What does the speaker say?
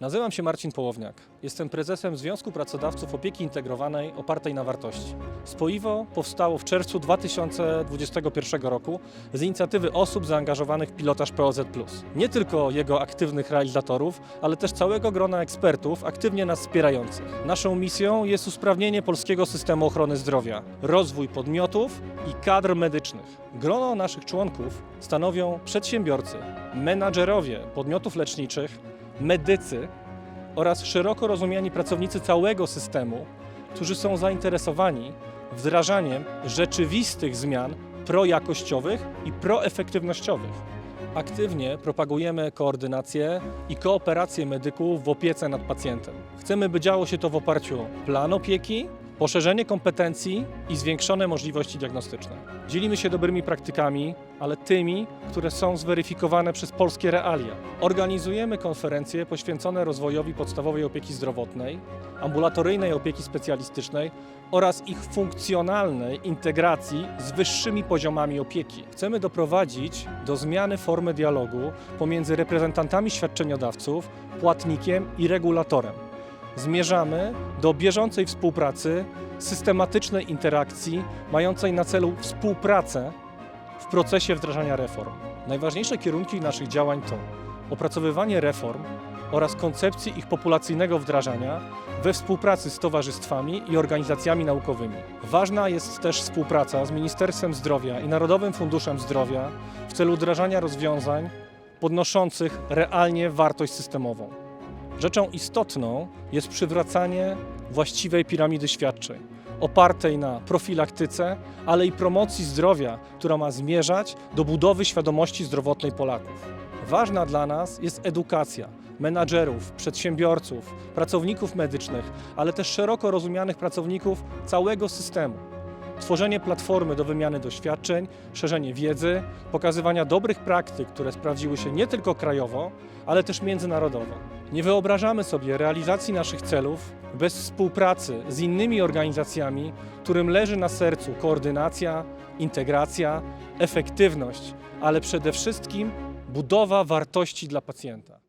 Nazywam się Marcin Połowniak. Jestem prezesem Związku Pracodawców Opieki Integrowanej opartej na wartości. Spoiwo powstało w czerwcu 2021 roku z inicjatywy osób zaangażowanych w pilotaż POZ. Nie tylko jego aktywnych realizatorów, ale też całego grona ekspertów aktywnie nas wspierających. Naszą misją jest usprawnienie polskiego systemu ochrony zdrowia, rozwój podmiotów i kadr medycznych. Grono naszych członków stanowią przedsiębiorcy, menadżerowie podmiotów leczniczych, medycy oraz szeroko rozumiani pracownicy całego systemu, którzy są zainteresowani wdrażaniem rzeczywistych zmian projakościowych i proefektywnościowych. Aktywnie propagujemy koordynację i kooperację medyków w opiece nad pacjentem. Chcemy, by działo się to w oparciu o plan opieki, poszerzenie kompetencji i zwiększone możliwości diagnostyczne. Dzielimy się dobrymi praktykami, ale tymi, które są zweryfikowane przez polskie realia. Organizujemy konferencje poświęcone rozwojowi podstawowej opieki zdrowotnej, ambulatoryjnej opieki specjalistycznej oraz ich funkcjonalnej integracji z wyższymi poziomami opieki. Chcemy doprowadzić do zmiany formy dialogu pomiędzy reprezentantami świadczeniodawców, płatnikiem i regulatorem zmierzamy do bieżącej współpracy, systematycznej interakcji, mającej na celu współpracę w procesie wdrażania reform. Najważniejsze kierunki naszych działań to opracowywanie reform oraz koncepcji ich populacyjnego wdrażania we współpracy z towarzystwami i organizacjami naukowymi. Ważna jest też współpraca z Ministerstwem Zdrowia i Narodowym Funduszem Zdrowia w celu wdrażania rozwiązań podnoszących realnie wartość systemową. Rzeczą istotną jest przywracanie właściwej piramidy świadczeń, opartej na profilaktyce, ale i promocji zdrowia, która ma zmierzać do budowy świadomości zdrowotnej Polaków. Ważna dla nas jest edukacja menadżerów, przedsiębiorców, pracowników medycznych, ale też szeroko rozumianych pracowników całego systemu tworzenie platformy do wymiany doświadczeń, szerzenie wiedzy, pokazywania dobrych praktyk, które sprawdziły się nie tylko krajowo, ale też międzynarodowo. Nie wyobrażamy sobie realizacji naszych celów bez współpracy z innymi organizacjami, którym leży na sercu koordynacja, integracja, efektywność, ale przede wszystkim budowa wartości dla pacjenta.